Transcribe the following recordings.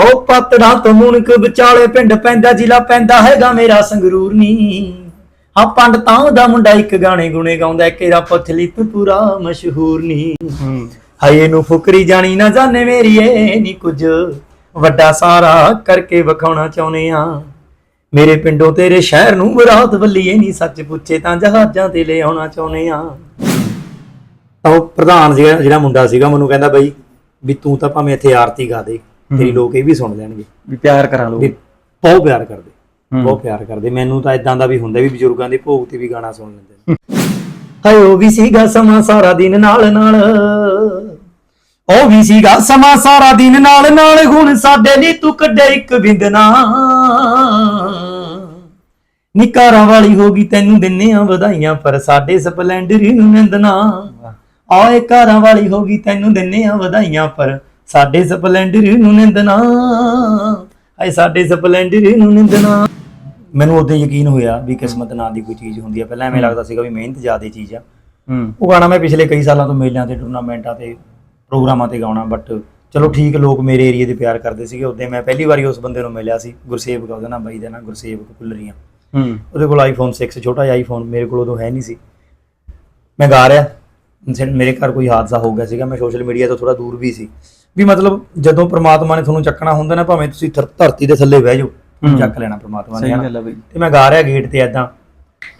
ਹੋ ਪਤੜਾ ਤੋਂ ਮੁਣਕ ਵਿਚਾਲੇ ਪਿੰਡ ਪੈਂਦਾ ਜ਼ਿਲ੍ਹਾ ਪੈਂਦਾ ਹੈਗਾ ਮੇਰਾ ਸੰਗਰੂਰ ਨੀ। ਹਾਂ ਪੰਡ ਤਾਂ ਦਾ ਮੁੰਡਾ ਇੱਕ ਗਾਣੇ ਗੁਣੇ ਗਾਉਂਦਾ ਕੇਰਾ ਪਥਲੀ ਤੂੰ ਪੂਰਾ ਮਸ਼ਹੂਰ ਨੀ। ਹਾਏ ਨੂੰ ਫੁਕਰੀ ਜਾਣੀ ਨਾ ਜਾਣੇ ਮੇਰੀ ਏ ਨੀ ਕੁਝ ਵੱਡਾ ਸਾਰਾ ਕਰਕੇ ਵਿਖਾਉਣਾ ਚਾਹੁੰਦੇ ਆ। ਮੇਰੇ ਪਿੰਡੋਂ ਤੇਰੇ ਸ਼ਹਿਰ ਨੂੰ ਬਰਾਤ ਵੱਲੀਏ ਨਹੀਂ ਸੱਚ ਪੁੱਛੇ ਤਾਂ ਜਹਾਜ਼ਾਂ ਤੇ ਲੈ ਆਉਣਾ ਚਾਹੁੰਦੇ ਆ। ਤਾਂ ਉਹ ਪ੍ਰਧਾਨ ਜਿਹੜਾ ਜਿਹੜਾ ਮੁੰਡਾ ਸੀਗਾ ਮੈਨੂੰ ਕਹਿੰਦਾ ਬਈ ਵੀ ਤੂੰ ਤਾਂ ਭਾਵੇਂ ਇੱਥੇ ਆਰਤੀ ਗਾ ਦੇ। ਤੇਰੀ ਲੋਕ ਇਹ ਵੀ ਸੁਣ ਲੈਣਗੇ ਵੀ ਪਿਆਰ ਕਰਾ ਵੀ ਬਹੁਤ ਪਿਆਰ ਕਰਦੇ। ਬਹੁਤ ਪਿਆਰ ਕਰਦੇ। ਮੈਨੂੰ ਤਾਂ ਇਦਾਂ ਦਾ ਵੀ ਹੁੰਦਾ ਵੀ ਬਜ਼ੁਰਗਾਂ ਦੇ ਭੋਗ ਤੇ ਵੀ ਗਾਣਾ ਸੁਣ ਲੈਂਦੇ ਨੇ। ਹਾਏ ਉਹ ਵੀ ਸੀਗਾ ਸਮਾਂ ਸਾਰਾ ਦਿਨ ਨਾਲ ਨਾਲ। ਉਹ ਵੀ ਸੀਗਾ ਸਮਾਂ ਸਾਰਾ ਦਿਨ ਨਾਲ ਨਾਲ। ਹੁਣ ਸਾਡੇ ਲਈ ਤੂੰ ਕੱਢੇ ਇੱਕ ਬਿੰਦਨਾ ਨਿਕਾਰਾਂ ਵਾਲੀ ਹੋ ਗਈ ਤੈਨੂੰ ਦਿੰਨੇ ਆ ਵਧਾਈਆਂ ਪਰ ਸਾਡੇ ਸਪਲੈਂਡਰ ਨੂੰ ਨਿੰਦਨਾ ਆਏ ਕਾਰਾਂ ਵਾਲੀ ਹੋ ਗਈ ਤੈਨੂੰ ਦਿੰਨੇ ਆ ਵਧਾਈਆਂ ਪਰ ਸਾਡੇ ਸਪਲੈਂਡਰ ਨੂੰ ਨਿੰਦਨਾ ਆਏ ਸਾਡੇ ਸਪਲੈਂਡਰ ਨੂੰ ਨਿੰਦਨਾ ਮੈਨੂੰ ਉਦੋਂ ਯਕੀਨ ਹੋਇਆ ਵੀ ਕਿਸਮਤ ਨਾਂ ਦੀ ਕੋਈ ਚੀਜ਼ ਹੁੰਦੀ ਆ। ਪਹਿਲਾਂ ਐਵੇਂ ਲੱਗਦਾ ਸੀਗਾ ਵੀ ਮਿਹਨਤ ਜ਼ਿਆਦਾ ਚੀਜ਼ ਆ। ਹੂੰ। ਉਹ ਗਾਣਾ ਮੈਂ ਪਿਛਲੇ ਕਈ ਸਾਲਾਂ ਤੋਂ ਮੇਲਿਆਂ ਤੇ ਟੂਰਨਾਮੈਂਟਾਂ ਤੇ ਪ੍ਰੋਗਰਾਮਾਂ ਤੇ ਗਾਉਣਾ ਬਟ ਚਲੋ ਠੀਕ ਲੋਕ ਮੇਰੇ ਏਰੀਆ ਦੇ ਪਿਆਰ ਕਰਦੇ ਸੀਗੇ। ਉਦੋਂ ਮੈਂ ਪਹਿਲੀ ਵਾਰੀ ਉਸ ਬੰਦੇ ਨੂੰ ਮਿਲਿਆ ਸੀ ਗੁਰਸੇਵਕ ਉਹਦਾ ਨਾਮ ਬਾਈ ਦਾ ਨਾਮ ਗੁਰਸੇਵਕ ਕੁੱਲਰੀਆਂ। ਹੂੰ। ਉਹਦੇ ਕੋਲ ਆਈਫੋਨ 6 ਛੋਟਾ ਜਿਹਾ ਆਈਫੋਨ ਮੇਰੇ ਕੋਲ ਉਦੋਂ ਹੈ ਨਹੀਂ ਸੀ। ਮੈਂ ਗਾ ਰਿਹਾ। ਮੇਰੇ ਘਰ ਕੋਈ ਹਾਦਸਾ ਹੋ ਗਿਆ ਸੀਗਾ। ਮੈਂ ਸੋਸ਼ਲ ਮੀਡੀਆ ਤੋਂ ਥੋੜਾ ਦੂਰ ਵੀ ਸੀ। ਵੀ ਮਤਲਬ ਜਦੋਂ ਪ੍ਰਮਾਤਮਾ ਨੇ ਤੁਹਾਨੂੰ ਚੱਕਣਾ ਹੁੰਦਾ ਨਾ ਭਾਵੇਂ ਤੁਸੀਂ ਧਰ- ਧਰਤੀ ਦੇ ਥੱਲੇ ਬਹਿ ਜਾਓ ਤੁਹਾਨੂੰ ਚੱਕ ਲੈਣਾ ਪ੍ਰਮਾਤਮਾ ਨੇ ਸਹੀ ਹਨਾ। ਗੱਲ ਆ ਬਈ। ਤੇ ਮੈਂ ਗਾ ਰਿਹਾ ਗੇਟ ਤੇ ਐਦਾਂ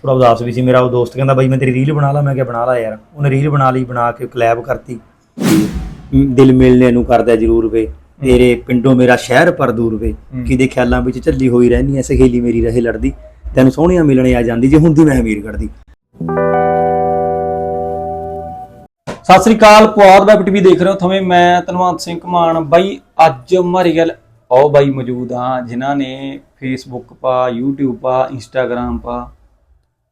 ਥੋੜਾ ਉਦਾਸ ਵੀ ਸੀ ਮੇਰਾ ਉਹ ਦੋਸਤ ਕਹਿੰਦਾ ਬਾਈ ਮੈਂ ਤੇਰੀ ਰੀਲ ਬਣਾ ਲਾ ਮੈਂ ਕਿਹਾ ਬਣਾ ਲਾ ਯਾਰ। ਉਹਨੇ ਰੀਲ ਬਣਾ ਲਈ ਬਣਾ ਕੇ ਕਲੈਬ ਕਰਤੀ। ਮ, ਦਿਲ ਮਿਲਨੇ ਨੂੰ ਕਰਦਾ ਜ਼ਰੂਰ ਵੇ। ਤੇਰੇ ਪਿੰਡੋਂ ਮੇਰਾ ਸ਼ਹਿਰ ਪਰ ਦੂਰ ਵੇ। ਕਿਦੇ ਖਿਆਲਾਂ ਵਿੱਚ ਝੱਲੀ ਹੋਈ ਰਹਿਨੀ ਐ ਸਹੇਲੀ ਮੇਰੀ ਰਹੇ ਲੜਦੀ। ਤੈਨੂੰ ਸੋਹਣੀਆਂ ਮਿਲਣੇ ਆ ਜਾਂਦੀ ਜੇ ਹੁੰਦੀ ਮੈਂ ਅਮੀਰ ਕਰਦੀ ਸਤਿ ਸ੍ਰੀ ਅਕਾਲ ਪੁਆਧ ਵੈਬ ਟੀਵੀ ਦੇਖ ਰਹੇ ਹੋ ਥਵੇਂ। ਮੈਂ ਧਨਵੰਤ ਸਿੰਘ ਕਮਾਨ ਬਾਈ ਅੱਜ ਮਾਰੀ ਗੱਲ ਉਹ ਬਾਈ ਮੌਜੂਦ ਆ ਜਿਨ੍ਹਾਂ ਨੇ ਫੇਸਬੁੱਕ ਪਾ YouTube ਪਾ Instagram ਪਾ।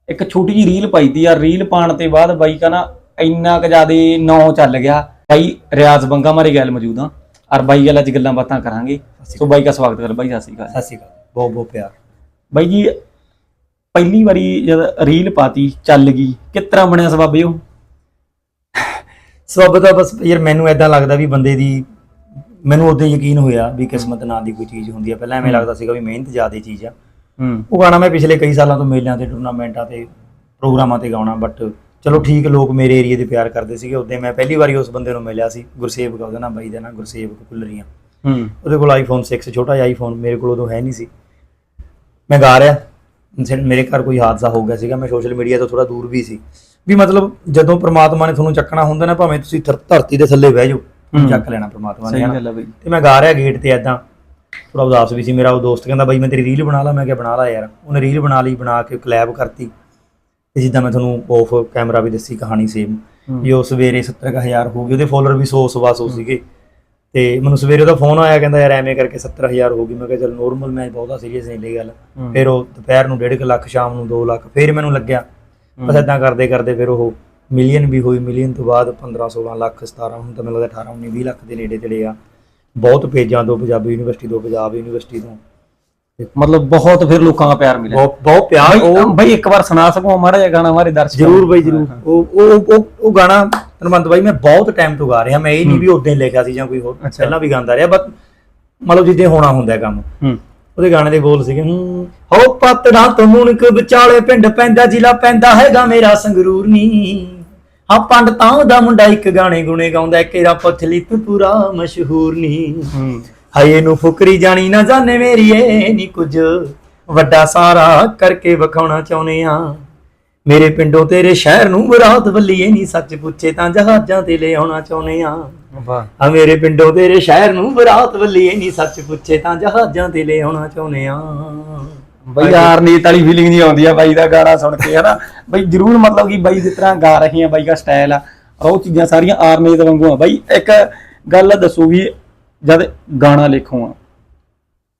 ਇੱਕ ਛੋਟੀ ਜਿਹੀ ਰੀਲ ਪਾਈ ਤੀ ਯਾਰ ਰੀਲ ਪਾਣ ਤੇ ਬਾਅਦ ਬਾਈ ਕਹਣਾ ਇੰਨਾ ਕੁ ਜ਼ਿਆਦੇ ਨਾਂ ਚੱਲ ਗਿਆ। ਬਾਈ ਰਿਆਜ਼ ਬੰਗਾ ਮਾਰੀ ਗੱਲ ਮੌਜੂਦ ਆ। ਔਰ ਬਾਈ ਗੱਲ ਅੱਜ ਗੱਲਾਂ ਬਾਤਾਂ ਕਰਾਂਗੇ। ਸੋ ਬਾਈ ਦਾ ਸਵਾਗਤ ਕਰ ਬਾਈ ਸਤਿ ਸ੍ਰੀ ਅਕਾਲ। ਸਤਿ ਸ਼੍ਰੀ ਅਕਾਲ। ਬਹੁਤ ਬਹੁਤ ਪਿਆਰ। ਬਾਈ ਜੀ ਪਹਿਲੀ ਵਾਰੀ ਜਦ ਰੀਲ ਪਾਤੀ ਚੱਲ ਗਈ। ਕਿਸ ਤਰ੍ਹਾਂ ਬਣਿਆ ਸਬਾਬੇ ਉਹ? ਸਬਬ ਤਾਂ ਬਸ ਯਾਰ ਮੈਨੂੰ ਐਦਾਂ ਲੱਗਦਾ ਵੀ ਬੰਦੇ ਦੀ ਮੈਨੂੰ ਉਦੋਂ ਯਕੀਨ ਹੋਇਆ ਵੀ ਕਿਸਮਤ ਨਾਂ ਦੀ ਕੋਈ ਚੀਜ਼ ਹੁੰਦੀ ਆ। ਪਹਿਲਾਂ ਐਵੇਂ ਲੱਗਦਾ ਸੀਗਾ ਵੀ ਮਿਹਨਤ ਜ਼ਿਆਦਾ ਚੀਜ਼ ਆ। ਹੂੰ। ਉਹ ਗਾਣਾ ਮੈਂ ਪਿਛਲੇ ਕਈ ਸਾਲਾਂ ਤੋਂ ਮੇਲਿਆਂ ਤੇ ਟੂਰਨਾਮੈਂਟਾਂ ਤੇ ਪ੍ਰੋਗਰਾਮਾਂ ਤੇ ਗਾਉਣਾ ਬਟ ਚਲੋ ਠੀਕ ਲੋਕ ਮੇਰੇ ਏਰੀਆ ਦੇ ਪਿਆਰ ਕਰਦੇ ਸੀਗੇ। ਉਦੋਂ ਮੈਂ ਪਹਿਲੀ ਵਾਰੀ ਉਸ ਬੰਦੇ ਨੂੰ ਮਿਲਿਆ ਸੀ ਗੁਰਸੇਵਕ ਉਹਦਾ ਨਾਮ ਬਾਈ ਦਾ ਨਾਮ ਗੁਰਸੇਵਕ ਕੁੱਲਰੀਆਂ। ਹੂੰ। ਉਹਦੇ ਕੋਲ ਆਈਫੋਨ 6 ਛੋਟਾ ਜਿਹਾ ਆਈਫੋਨ ਮੇਰੇ ਕੋਲ ਉਦੋਂ ਹੈ ਨਹੀਂ ਸੀ। ਮੈਂ ਗਾ ਰਿਹਾ। ਮੇਰੇ ਘਰ ਕੋਈ ਹਾਦਸਾ ਹੋ ਗਿਆ ਸੀਗਾ। ਮੈਂ ਸੋਸ਼ਲ ਮੀਡੀਆ ਤੋਂ ਥੋੜਾ ਦੂਰ ਵੀ ਸੀ। ਵੀ ਮਤਲਬ ਜਦੋਂ ਪ੍ਰਮਾਤਮਾ ਨੇ ਤੁਹਾਨੂੰ ਚੱਕਣਾ ਹੁੰਦਾ ਨਾ ਭਾਵੇਂ ਤੁਸੀਂ ਧਰ- ਧਰਤੀ ਦੇ ਥੱਲੇ ਬਹਿ ਜਾਓ। ਚੱਕ ਲੈਣਾ ਪ੍ਰਮਾਤਮਾ ਨੇ ਸਹੀ ਹਨਾ। ਗੱਲ ਆ ਬਈ। ਤੇ ਮੈਂ ਗਾ ਰਿਹਾ ਗੇਟ ਤੇ ਐਦਾਂ ਥੋੜਾ ਉਦਾਸ ਵੀ ਸੀ ਮੇਰਾ ਉਹ ਦੋਸਤ ਕਹਿੰਦਾ ਬਾਈ ਮੈਂ ਤੇਰੀ ਰੀਲ ਬਣਾ ਲਾ। ਮੈਂ ਕਿਹਾ ਬਣਾ ਲਾ ਯਾਰ। ਉਹਨੇ ਰੀਲ ਬਣਾ ਲਈ ਬਣਾ ਕੇ ਕਲੈਬ ਕਰਤੀ। ਤੇ ਜਿੱਦਾਂ ਮੈਂ ਤੁਹਾਨੂੰ ਆਫ ਕੈਮਰਾ ਵੀ ਦੱਸੀ ਕਹਾਣੀ ਸੇਮ। ਵੀ ਉਹ ਸਵੇਰੇ 70000 ਹੋ ਗਈ ਉਹਦੇ ਫੋਲੋਅਰ ਵੀ 100 ਸਵਾ 100 ਸੀਗੇ। ਤੇ ਮੈਨੂੰ ਸਵੇਰੇ ਉਹਦਾ ਫੋਨ ਆਇਆ ਕਹਿੰਦਾ ਯਾਰ ਐਵੇਂ ਕਰਕੇ 70000 ਹੋ ਗਈ। ਮੈਂ ਕਿਹਾ ਚਲ ਨੋਰਮਲ ਮੈਂ ਬਹੁਤਾ ਸੀਰੀਅਸ ਨਹੀਂ ਲਈ ਗੱਲ। ਫਿਰ ਉਹ ਦੁਪਹਿਰ ਨੂੰ 1.5 ਲੱਖ ਸ਼ਾਮ ਨੂੰ 2 ਲੱਖ ਫਿਰ ਮੈਨੂੰ ਲੱਗਿਆ ਬਸ ਇਦਾਂ ਕਰਦੇ ਕਰਦੇ ਫਿਰ ਉਹ ਮਿਲੀਅਨ ਵੀ ਹੋਈ ਮਿਲੀਅਨ ਤੋਂ ਬਾਅਦ 15 16 ਲੱਖ 17 ਹੁਣ ਤਾਂ ਮੈਨੂੰ ਲੱਗਦਾ 18 19 20 ਲੱਖ ਦੇ ਨੇੜੇ ਤੇੜੇ ਆ। ਬਹੁਤ ਪੇਜਾਂ ਤੋਂ ਪੰਜਾਬੀ ਯੂਨੀਵਰਸਿਟੀ ਤੋਂ ਪੰਜਾਬ ਯੂਨੀਵਰਸਿਟੀ ਤੋਂ। ਮਤਲਬ ਬਹੁਤ ਫਿਰ ਲੋਕਾਂ ਦਾ ਪਿਆਰ ਮਿਲਿਆ। ਬਹੁਤ ਪਿਆਰ ਉਹ ਬਈ ਇੱਕ ਵਾਰ ਸੁਣਾ ਸਕੋ ਮਾੜਾ ਜਿਹਾ ਗਾਣਾ ਮਾਰੇ ਦਰਸ਼ਕ ਜਰੂਰ ਬਈ ਜਰੂਰ। ਉਹ ਉਹ ਉਹ ਉਹ ਗਾਣਾ ਧਨਵੰਤ ਬਾਈ ਮੈਂ ਬਹੁਤ ਟਾਈਮ ਤੋਂ ਗਾ ਰਿਹਾ। ਮੈਂ ਇਹ ਨਹੀਂ ਵੀ ਉਦੋਂ ਹੀ ਲਿਖਿਆ ਸੀ ਜਾਂ ਕੋਈ ਹੋਰ। ਪਹਿਲਾਂ ਵੀ ਗਾਉਂਦਾ ਰਿਹਾ ਬਟ ਮਤਲਬ ਜਿੱਦੇ ਹੋਣਾ ਹੁੰਦਾ ਹੈ ਕੰਮ। ਹੂੰ। ਉਹਦੇ ਗਾਣੇ ਦੇ ਬੋਲ ਸੀਗੇ ਹੂੰ, ਪਤੜਾ ਤੋਂ ਮੁਣਕ ਵਿਚਾਲੇ ਪਿੰਡ ਪੈਂਦਾ ਜ਼ਿਲ੍ਹਾ ਪੈਂਦਾ ਹੈਗਾ ਮੇਰਾ ਸੰਗਰੂਰ ਨੀ। ਹਾਂ ਪੰਡ ਤਾਂ ਦਾ ਮੁੰਡਾ ਇੱਕ ਗਾਣੇ ਗੁਣੇ ਗਾਉਂਦਾ ਕੇਰਾ ਪਥਲੀ ਤੂੰ ਪੂਰਾ ਮਸ਼ਹੂਰ ਨੀ। ਹਾਏ ਨੂੰ ਫੁਕਰੀ ਜਾਣੀ ਨਾ ਜਾਣੇ ਮੇਰੀ ਏ ਨੀ ਕੁਝ ਵੱਡਾ ਸਾਰਾ ਕਰਕੇ ਵਿਖਾਉਣਾ ਚਾਹੁੰਦੇ ਆ ਮੇਰੇ ਪਿੰਡੋਂ ਤੇਰੇ ਸ਼ਹਿਰ ਨੂੰ ਬਰਾਤ ਵੱਲੀਏ ਨਹੀਂ ਸੱਚ ਪੁੱਛੇ ਤਾਂ ਜਹਾਜ਼ਾਂ ਤੇ ਲੈ ਆਉਣਾ ਚਾਹੁੰਦੇ ਆ ਵਾਹ। ਆ ਮੇਰੇ ਪਿੰਡੋਂ ਤੇਰੇ ਸ਼ਹਿਰ ਨੂੰ ਬਰਾਤ ਵੱਲੀਏ ਨਹੀਂ ਸੱਚ ਪੁੱਛੇ ਤਾਂ ਜਹਾਜ਼ਾਂ ਤੇ ਲੈ ਆਉਣਾ ਚਾਹੁੰਦੇ ਆ ਬਈ ਯਾਰ ਨੀਤ ਵਾਲੀ ਫੀਲਿੰਗ ਨਹੀਂ ਆਉਂਦੀ ਆ ਬਾਈ ਦਾ ਗਾਣਾ ਸੁਣ ਕੇ ਹਨਾ? ਬਈ ਜਰੂਰ ਮਤਲਬ ਕਿ ਬਾਈ ਜਿਸ ਤਰ੍ਹਾਂ ਗਾ ਰਹੇ ਆ ਬਾਈ ਦਾ ਸਟਾਈਲ ਆ ਉਹ ਚੀਜ਼ਾਂ ਸਾਰੀਆਂ ਆਰਨੇਤ ਵਾਂਗੂ ਆ। ਬਾਈ ਇੱਕ ਗੱਲ ਦੱਸੋ ਵੀ ਜਦ ਗਾਣਾ ਲਿਖੋ ਆ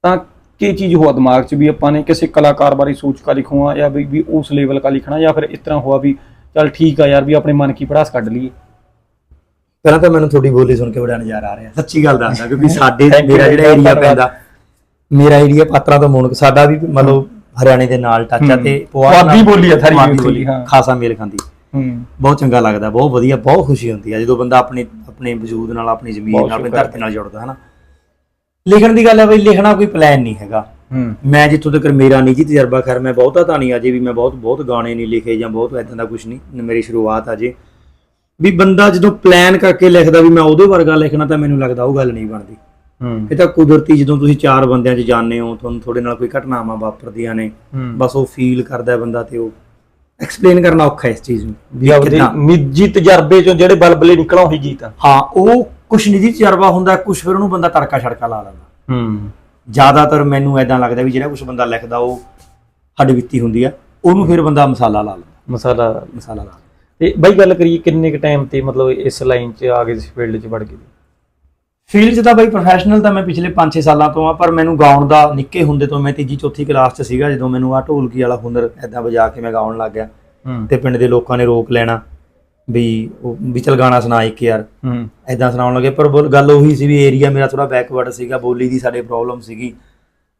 ਤਾਂ ਕੀ ਚੀਜ਼ ਹੋਆ ਦਿਮਾਗ 'ਚ ਵੀ ਆਪਾਂ ਨੇ ਕਿਸੇ ਕਲਾਕਾਰ ਬਾਰੇ ਸੋਚ ਕੇ ਲਿਖੋ ਆ ਜਾਂ ਵੀ ਵੀ ਉਸ ਲੈਵਲ ਕਾ ਲਿਖਣਾ ਜਾਂ ਫਿਰ ਇਸ ਤਰ੍ਹਾਂ ਹੋਆ ਵੀ ਚੱਲ ਠੀਕ ਆ ਯਾਰ ਵੀ ਆਪਣੇ ਮਨ ਕੀ ਪੜਾਸ ਕੱਢ ਲਈਏ ਪਹਿਲਾਂ ਤਾਂ ਮੈਨੂੰ ਤੁਹਾਡੀ ਬੋਲੀ ਸੁਣ ਕੇ ਬੜਾ ਨਜ਼ਾਰਾ ਆ ਰਿਹਾ ਸੱਚੀ ਗੱਲ ਦੱਸਦਾ ਕਿਉਂਕਿ ਸਾਡੇ ਮੇਰਾ ਜਿਹੜਾ ਏਰੀਆ। ਪੈਂਦਾ ਮੇਰਾ ਏਰੀਆ ਪਾਤਰਾ ਤੋਂ ਮੋਨਕ ਸਾਡਾ ਵੀ ਮਤਲਬ ਹਰਿਆਣੇ ਦੇ ਨਾਲ ਟੱਚ ਆ। ਤੇ ਪੁਆਧੀ ਬੋਲੀ ਆ basically, ਬੋਲੀ, ਹਾਂ। ਖਾਸਾ ਮੇਲ ਖਾਂਦੀ ਹੂੰ ਬਹੁਤ ਚੰਗਾ ਲੱਗਦਾ ਬਹੁਤ ਵਧੀਆ ਬਹੁਤ ਖੁਸ਼ੀ ਹੁੰਦੀ ਹੈ ਜਦੋਂ ਬੰਦਾ ਆਪਣੀ ਆਪਣੇ ਵਜੂਦ ਨਾਲ ਆਪਣੀ ਜ਼ਮੀਨ ਨਾਲ ਆਪਣੀ ਧਰਤੀ ਨਾਲ ਜੁੜਦਾ ਹੈ ਨਾ ਲਿਖਣ ਦੀ ਗੱਲ ਹੈ ਬਈ ਲਿਖਣਾ ਕੋਈ ਪਲਾਨ ਨਹੀਂ ਹੈਗਾ। ਹੂੰ। ਮੈਂ ਜਿੱਥੋਂ ਤੱਕ ਮੇਰਾ ਨਿੱਜੀ ਤਜਰਬਾ ਖੈਰ ਮੈਂ ਬਹੁਤਾ ਤਾਂ ਨਹੀਂ ਅਜੇ ਵੀ ਮੈਂ ਬਹੁਤ ਬਹੁਤ ਗਾਣੇ ਨਹੀਂ ਲਿਖੇ ਜਾਂ ਬਹੁਤ ਐਦਾਂ ਦਾ ਕੁਝ ਨਹੀਂ ਮੇਰੀ ਸ਼ੁਰੂਆਤ ਅਜੇ। ਵੀ ਬੰਦਾ ਜਦੋਂ ਪਲਾਨ ਕਰਕੇ ਲਿਖਦਾ ਵੀ ਮੈਂ ਉਹਦੇ ਵਰਗਾ ਲਿਖਣਾ ਤਾਂ ਮੈਨੂੰ ਲੱਗਦਾ ਉਹ ਗੱਲ ਨਹੀਂ ਬਣਦੀ। ਹੂੰ। ਇਹ ਤਾਂ ਕੁਦਰਤੀ ਜਦੋਂ ਤੁਸੀਂ ਚਾਰ ਬੰਦਿਆਂ 'ਚ ਜਾਂਦੇ ਹੋ ਤੁਹਾਨੂੰ ਤੁਹਾਡੇ ਨਾਲ ਕੋਈ ਘਟਨਾਵਾਂ ਵਾਪਰਦੀਆਂ ਨੇ ਬਸ ਉਹ ਫੀਲ ਕਰਦਾ ਬੰਦਾ ਤੇ ਉਹ ਐਕਸਪਲੇਨ ਕਰਨਾ ਔਖਾ ਇਸ ਚੀਜ਼ ਨੂੰ ਵੀ ਆਪਦੇ? ਨਿੱਜੀ ਤਜਰਬੇ ਚੋਂ ਜਿਹੜੇ ਬਲਬਲੇ ਨਿਕਲਾਂ ਉਹੀ ਜੀਤ ਆ। ਹਾਂ ਉਹ ਕੁਛ ਨਿੱਜੀ ਤਜਰਬਾ ਹੁੰਦਾ ਕੁਛ ਫਿਰ ਉਹਨੂੰ ਬੰਦਾ ਤੜਕਾ ਛੜਕਾ ਲਾ ਲੈਂਦਾ। ਹੂੰ। ਜ਼ਿਆਦਾਤਰ ਮੈਨੂੰ ਐਦਾਂ ਲੱਗਦਾ ਵੀ ਜਿਹੜਾ ਕੁਛ ਬੰਦਾ ਲਿਖਦਾ ਉਹ ਹੱਡ ਬੀਤੀ ਹੁੰਦੀ ਆ। ਉਹਨੂੰ ਫਿਰ ਬੰਦਾ ਮਸਾਲਾ ਲਾ ਲੈਂਦਾ। ਮਸਾਲਾ। ਮਸਾਲਾ ਲਾ ਤੇ ਬਾਈ ਗੱਲ ਕਰੀਏ ਕਿੰਨੇ ਕ ਟਾਈਮ ਤੇ ਮਤਲਬ ਇਸ ਲਾਈਨ 'ਚ ਆ ਗਏ ਇਸ ਫੀਲਡ 'ਚ ਵੜ ਗਏ? ਫੀਲਡ 'ਚ ਤਾਂ ਬਈ ਪ੍ਰੋਫੈਸ਼ਨਲ ਤਾਂ ਮੈਂ ਪਿਛਲੇ 5-6 ਸਾਲਾਂ ਤੋਂ ਆ ਪਰ ਮੈਨੂੰ ਗਾਉਣ ਦਾ ਨਿੱਕੇ ਹੁੰਦੇ ਤੋਂ ਮੈਂ ਤੀਜੀ ਚੌਥੀ ਕਲਾਸ 'ਚ ਸੀਗਾ ਜਦੋਂ ਮੈਨੂੰ ਆ ਢੋਲਕੀ ਵਾਲਾ ਹੁਨਰ ਐਦਾਂ ਵਜਾ ਕੇ ਮੈਂ ਗਾਉਣ ਲੱਗ ਗਿਆ। ਹੂੰ। ਤੇ ਪਿੰਡ ਦੇ ਲੋਕਾਂ ਨੇ ਰੋਕ ਲੈਣਾ। ਵੀ ਉਹ ਵੀ ਚਲ ਗਾਣਾ ਸੁਣਾ ਇੱਕ ਯਾਰ। ਹੂੰ। ਐਦਾਂ ਸੁਣਾਉਣ ਲੱਗੇ ਪਰ ਬੋਲ- ਗੱਲ ਉਹੀ ਸੀ ਵੀ ਏਰੀਆ ਮੇਰਾ ਥੋੜਾ ਬੈਕਵਰਡ ਸੀਗਾ ਬੋਲੀ ਦੀ ਸਾਡੇ ਪ੍ਰੋਬਲਮ ਸੀਗੀ।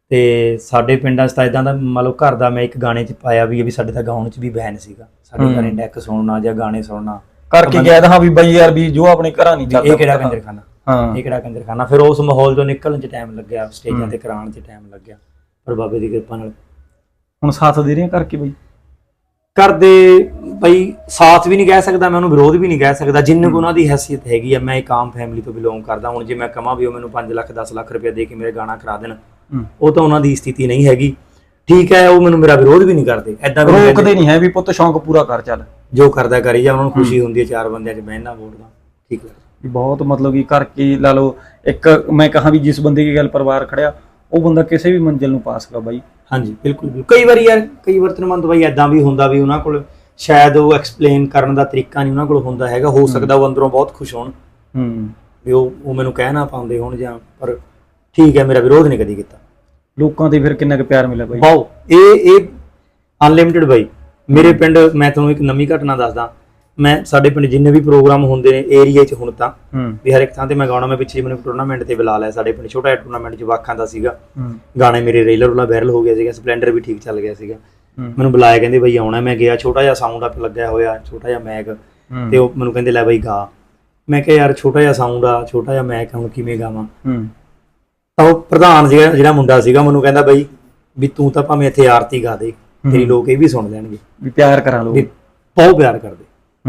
ਤੇ ਸਾਡੇ ਪਿੰਡਾਂ 'ਚ ਤਾਂ ਇਦਾਂ ਦਾ ਮੰਨ ਲਓ ਘਰ ਦਾ ਮੈਂ ਇੱਕ ਗਾਣੇ 'ਚ ਪਾਇਆ ਵੀ ਹੈ ਵੀ ਸਾਡੇ ਤਾਂ ਗਾਉਣ 'ਚ ਵੀ ਬੈਨ ਸੀਗਾ। ਸਾਡੇ ਹੂੰ। ਘਰੇ ਡੈਕ ਸੁਣਨਾ ਜਾਂ ਗਾਣੇ ਸੁਣਨਾ। ਕਰਕੇ ਕਹਿ ਹਾਂ ਵੀ ਬਾਈ ਯਾਰ ਵੀ ਜੋ ਆਪਣੇ ਘਰਾਂ ਨਹੀਂ ਚੱਲਦਾ ਇਹ ਕਿਹੜਾ ਕੰਜਰਖਾਨਾ? ਹਾਂ। ਇਹ ਕਿਹੜਾ ਕੰਜਰਖਾਨਾ? ਫਿਰ ਉਸ ਮਾਹੌਲ ਤੋਂ ਨਿਕਲਣ 'ਚ ਟਾਈਮ ਲੱਗਿਆ ਸਟੇਜਾਂ ਤੇ ਕਰਾਉਣ 'ਚ ਟਾਈਮ ਲੱਗਿਆ। ਪਰ ਬਾਬੇ ਦੀ ਕਿਰਪਾ ਨਾਲ ਹੁਣ ਸਾਥ ਦੇ ਰਹੇ ਆ ਕਰਕੇ ਬਾਈ? ਕਰਦੇ ਬਈ ਸਾਥ ਵੀ ਨਹੀਂ ਕਹਿ ਸਕਦਾ ਮੈਂ ਉਹਨੂੰ ਵਿਰੋਧ ਵੀ ਨਹੀਂ ਕਹਿ ਸਕਦਾ ਜਿੰਨੇ ਕੁ ਉਹਨਾਂ ਦੀ ਹੈਸੀਅਤ ਹੈਗੀ ਆ ਮੈਂ ਇੱਕ ਆਮ ਫੈਮਿਲੀ ਤੋਂ ਬਿਲੋਂਗ ਕਰਦਾ ਹੁਣ ਜੇ ਮੈਂ ਕਹਾਂ ਵੀ ਉਹ ਮੈਨੂੰ 5 ਲੱਖ 10 ਲੱਖ ਰੁਪਏ ਦੇ ਕੇ ਮੇਰੇ ਗਾਣਾ ਕਰਾ ਦੇਣ ਉਹ ਤਾਂ ਉਹਨਾਂ ਦੀ ਸਥਿਤੀ ਨਹੀਂ ਹੈਗੀ। ਠੀਕ ਹੈ ਉਹ ਮੈਨੂੰ ਮੇਰਾ ਵਿਰੋਧ ਵੀ ਨਹੀਂ ਕਰਦੇ ਐਦਾਂ ਵੀ ਰੋਕਦੇ ਨਹੀਂ ਹੈ ਵੀ ਪੁੱਤ ਸ਼ੌਂਕ ਪੂਰਾ ਕਰ ਚੱਲ। ਜੋ ਕਰਦਾ ਕਰੀ ਜਾ ਉਹਨਾਂ ਨੂੰ ਖੁਸ਼ੀ ਹੁੰਦੀ ਹੈ ਚਾਰ ਬੰਦਿਆਂ 'ਚ ਬਹਿਣਾ ਬੋਲਦਾ ਠੀਕ ਹੈ। ਬਹੁਤ ਮਤਲਬ ਕਿ ਕਰਕੇ ਲਾ ਲਓ ਇੱਕ ਮੈਂ ਕਹਾਂ ਵੀ ਜਿਸ ਬੰਦੇ ਦੀ ਗੱਲ ਪਰਿਵਾਰ ਖੜਿਆ ਉਹ ਬੰਦਾ ਕਿਸੇ ਵੀ ਮੰਜ਼ਿਲ ਨੂੰ ਪਾ ਸਕਦਾ ਬਾਈ। ਹਾਂਜੀ ਬਿਲਕੁਲ ਬਿਲਕੁਲ। ਕਈ ਵਾਰੀ ਯਾਰ ਕਈ ਵਰਤਨਮੰਦ ਬਾਈ ਐਦਾਂ ਵੀ ਹੁੰਦਾ ਵੀ ਉਹਨਾਂ ਕੋਲ ਸ਼ਾਇਦ ਉਹ ਐਕਸਪਲੇਨ ਕਰਨ ਦਾ ਤਰੀਕਾ ਨਹੀਂ ਉਹਨਾਂ ਕੋਲ ਹੁੰਦਾ ਹੈਗਾ ਹੋ ਸਕਦਾ ਉਹ ਅੰਦਰੋਂ ਬਹੁਤ ਖੁਸ਼ ਹੋਣ। ਹੂੰ। ਵੀ ਉਹ ਉਹ ਮੈਨੂੰ ਕਹਿ ਨਾ ਪਾਉਂਦੇ ਹੋਣ ਜਾਂ ਪਰ ਠੀਕ ਹੈ ਮੇਰਾ ਵਿਰੋਧ ਨਹੀਂ ਕਦੀ ਕੀਤਾ। ਲੋਕਾਂ ਤੇ ਫਿਰ ਕਿੰਨਾ ਕੁ ਪਿਆਰ ਮਿਲਿਆ ਬਾਈ? ਵਾਓ ਇਹ ਇਹ ਅਨਲਿਮਿਟਿਡ ਬਾਈ। ਮੇਰੇ ਪਿੰਡ ਮੈਂ ਤੁਹਾਨੂੰ ਇੱਕ ਨਵੀਂ ਘਟਨਾ ਦੱਸਦਾ। ਮੈਂ ਸਾਡੇ ਪਿੰਡ ਜਿੰਨੇ ਵੀ ਪ੍ਰੋਗਰਾਮ ਹੁੰਦੇ ਨੇ ਏਰੀਆ 'ਚ ਹੁਣ ਤਾਂ ਵੀ ਹਰ ਇੱਕ ਥਾਂ ਤੇ ਮੈਂ ਗਾਉਣਾ ਮੈਂ ਪਿੱਛੇ ਮੈਨੂੰ ਟੂਰਨਾਮੈਂਟ ਤੇ ਬੁਲਾ ਲਿਆ ਸਾਡੇ ਪਿੰਡ ਛੋਟਾ ਜਿਹਾ ਟੂਰਨਾਮੈਂਟ 'ਚ ਵਾਕਾਂ ਦਾ ਸੀਗਾ। ਗਾਣੇ ਮੇਰੇ ਰੇਲਰ ਵਾਲਾ ਵਾਇਰਲ ਹੋ ਗਿਆ ਸੀਗਾ ਸਪਲੈਂਡਰ ਵੀ ਠੀਕ ਚੱਲ ਗਿਆ ਸੀਗਾ। ਮੈਨੂੰ ਬੁਲਾਇਆ ਕਹਿੰਦੇ ਬਈ ਆਉਣਾ ਮੈਂ ਗਿਆ ਛੋਟਾ ਜਿਹਾ ਸਾਊਂਡ ਅਪ ਲੱਗਿਆ ਹੋਇਆ ਛੋਟਾ ਜਿਹਾ ਮੈਕ ਤੇ ਉਹ ਮੈਨੂੰ ਕਹਿੰਦੇ ਲੈ ਬਈ ਗਾ। ਮੈਂ ਕਿਹਾ ਯਾਰ ਛੋਟਾ ਜਿਹਾ ਸਾਊਂਡ ਆ ਛੋਟਾ ਜਿਹਾ ਮੈਕ ਹੁਣ ਕਿਵੇਂ ਗਾਵਾਂ? ਤਾਂ ਉਹ ਪ੍ਰਧਾਨ ਜਿਹੜਾ ਜਿਹੜਾ ਮੁੰਡਾ ਸੀਗਾ ਮੈਨੂੰ ਕਹਿੰਦਾ ਬਈ ਵੀ ਤੂੰ ਤਾਂ ਭਾਵੇਂ ਇੱਥੇ ਆਰਤੀ ਗਾ ਦੇ ਤੇਰੀ ਲੋਕ ਇਹ ਵੀ ਸੁਣ ਲੈਣਗੇ। ਵੀ ਪਿਆਰ ਕਰਾਂ ਲੋ ਬਹੁਤ ਪਿਆਰ ਕਰਦੇ।